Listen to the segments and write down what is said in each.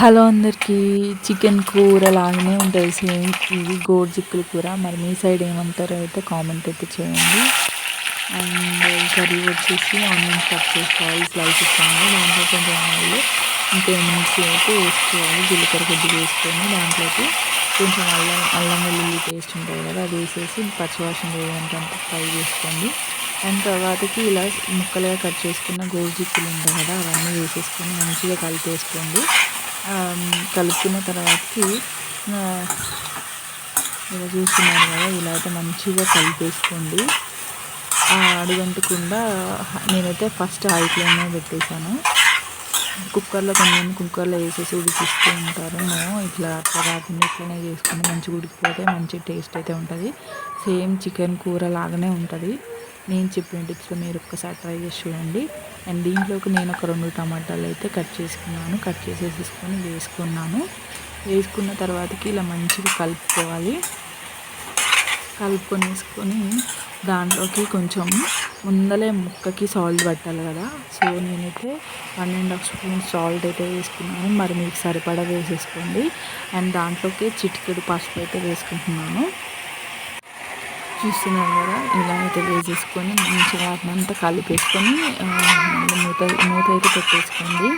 Hello అందరికీ chicken కూర లాగానే ఉంటుంది సేమ్. ఇది గోడు చిక్కుల కూర. మరి మీ సైడ్ ఏమంటారో అయితే కామెంట్ అయితే చేయండి. అండ్ కర్రీ వచ్చేసి ఆనియన్స్ కట్ చేసుకోవాలి స్లైస్ ఇస్తాము దాంట్లో కొంచెం ఆయిల్ ఇంకా ఎండుమిర్చి అయితే వేసుకోవాలి. జీలకర్ర కొద్దిగా వేసుకొని దాంట్లోకి కొంచెం అల్లం అల్లం వెల్లుల్లి పేస్ట్ ఉంటుంది కదా అది వేసేసి పచ్చివాసన వేయంత ఫ్రై చేసుకోండి. అండ్ తర్వాతకి ఇలా ముక్కలుగా కట్ చేసుకున్న గోడు చిక్కులు ఉంటాయి కదా అవన్నీ వేసేసుకొని మంచిగా కలిపేసుకోండి. కలుపుకున్న తర్వాతకి ఇలా చూస్తున్నారు కదా ఇలా అయితే మంచిగా కలిపేసుకోండి. అడుగంటకుండా నేనైతే ఫస్ట్ హై ఫ్లేమ్లో పెట్టేశాను. కుక్కర్లో కొన్ని కుక్కర్లో వేసేసి ఉడికిస్తూ ఉంటారు. మేము ఇట్లా అట్లా కాకుండా ఇట్లనే చేసుకుని మంచిగా ఉడికిపోతే మంచి టేస్ట్ అయితే ఉంటుంది. సేమ్ చికెన్ కూర లాగానే ఉంటుంది. నేను చెప్పిన టిప్స్లో మీరు ఒక్కసారి ట్రై చేసి చూడండి. అండ్ దీంట్లోకి నేను ఒక రెండు టమాటాలు అయితే కట్ చేసుకున్నాను. కట్ చేసేసుకొని వేసుకున్నాను. వేసుకున్న తర్వాతకి ఇలా మంచిగా కలుపుకోవాలి. కలుపుకొని వేసుకొని దాంట్లోకి కొంచెం ముందలే ముక్కకి సాల్ట్ పట్టాలి కదా. సో నేనైతే one and half spoon salt అయితే వేసుకున్నాను. మరి మీకు సరిపడా వేసేసుకోండి. అండ్ దాంట్లోకి చిటికెడు పసుపు అయితే వేసుకుంటున్నాను. చూస్తున్నాను కదా ఇలా అయితే వేసేసుకొని మంచిగా వాటినంతా కలిపేసుకొని మూత మూత అయితే పెట్టేసుకోండి.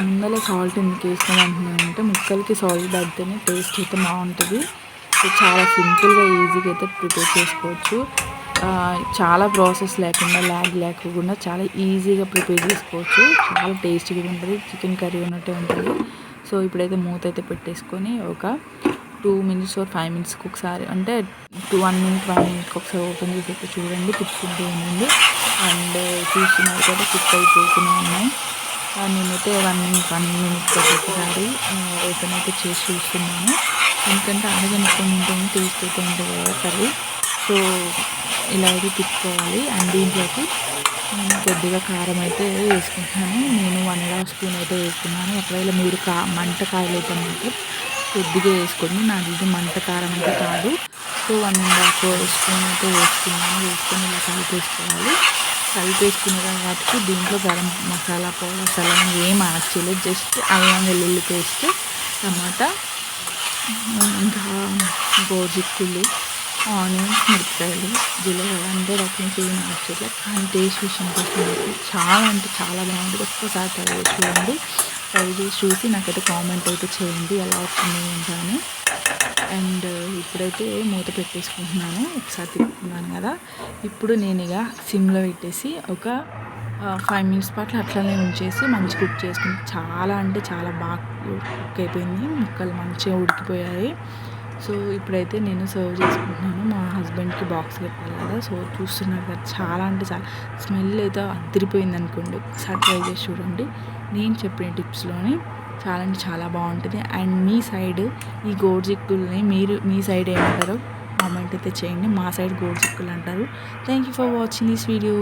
అందులో సాల్ట్ ఎందుకు వేసుకొని అంటున్నానంటే ముక్కలకి సాల్ట్ పడితేనే టేస్ట్ అయితే బాగుంటుంది. సో చాలా సింపుల్గా ఈజీగా అయితే ప్రిపేర్ చేసుకోవచ్చు. చాలా ప్రాసెస్ లేకుండా ల్యాగ్ లేకుండా చాలా ఈజీగా ప్రిపేర్ చేసుకోవచ్చు. చాలా టేస్టీగా ఉంటుంది చికెన్ కర్రీ ఉన్నట్టే ఉంటుంది. సో ఇప్పుడైతే మూత అయితే పెట్టేసుకొని ఒక టూ మినిట్స్ ఆర్ ఫైవ్ మినిట్స్కి ఒకసారి అంటే టూ వన్ మినిట్ వన్ మినిట్కి ఒకసారి ఓపెన్ చేసి అయితే చూడండి తిప్పుకుంటూ ఉండండి అండ్ చూస్తున్నారు కదా కిట్స్ అయిపోతూనే ఉన్నాయి. నేనైతే వన్ వన్ మినిట్ ఒకసారి ఓపెన్ అయితే చేసి చూస్తున్నాను. ఎందుకంటే అడగనుకొని ఉంటుంది టేస్ట్ అయితే ఉంటుంది కదా కర్రీ. సో ఇలా అయితే తిప్పుకోవాలి. అండ్ దీంట్లోకి నేను కొద్దిగా కారం అయితే వేసుకుంటున్నాను. నేను వన్ అండ్ హాఫ్ స్పూన్ అయితే వేసుకున్నాను. ఒకవేళ మీరు కా మంట కాయలు అయితే మాత్రం కొద్దిగా వేసుకొని నాకు ఇది మంట కారం కాదు. So one and half spoon అయితే వేసుకున్నాను. వేసుకొని ఇలా కలిపేసుకోవాలి. కలిపేసుకున్న తర్వాతకి దీంట్లో గరం మసాలా పౌడర్ అసలు ఏం యాడ్ చేయలేదు జస్ట్ అల్లం వెల్లుల్లి పేస్ట్ టమాటా ఇంకా గోజిక్కులు ఆనియన్స్ మిరపకాయలు జీలకర్ర అంటే రకం చేయని వచ్చేట్లా కానీ టేస్ట్ విషయం కోసం చాలా అంటే చాలా బాగుంటుంది. ఒక్కసారి ట్రై చేసి చూడండి. ట్రై చేసి చూసి నాకైతే కామెంట్ అయితే చేయండి ఎలా వచ్చింది ఏంటని అండ్ uh, ఇప్పుడైతే మూత పెట్టేసుకుంటున్నాను. ఒకసారి తిప్పుకున్నాను కదా. ఇప్పుడు నేను ఇక సిమ్లో పెట్టేసి ఒక ఫైవ్ మినిట్స్ పాటు అట్లనే ఉంచేసి మంచి కుక్ చేసుకుంటే. చాలా అంటే చాలా బాగా కుక్ అయిపోయింది. ముక్కలు మంచిగా ఉడికిపోయాయి. సో ఇప్పుడైతే నేను సర్వ్ చేసుకుంటున్నాను. మా హస్బెండ్కి బాక్స్ పెట్టాలి కదా సో చూస్తున్నారు కదా చాలా అంటే చాలా. స్మెల్ అయితే అదిరిపోయింది అనుకోండి. ఒకసారి ట్రై చేసి చూడండి. నేను చెప్పిన టిప్స్లోని చాలా అంటే చాలా బాగుంటుంది. అండ్ మీ సైడ్ ఈ గోడ్జిక్కుల్ని మీరు మీ సైడ్ ఏమంటారో కామెంట్ అయితే చేయండి. మా సైడ్ గోడ్జిక్కులు అంటారు. Thank you for watching this video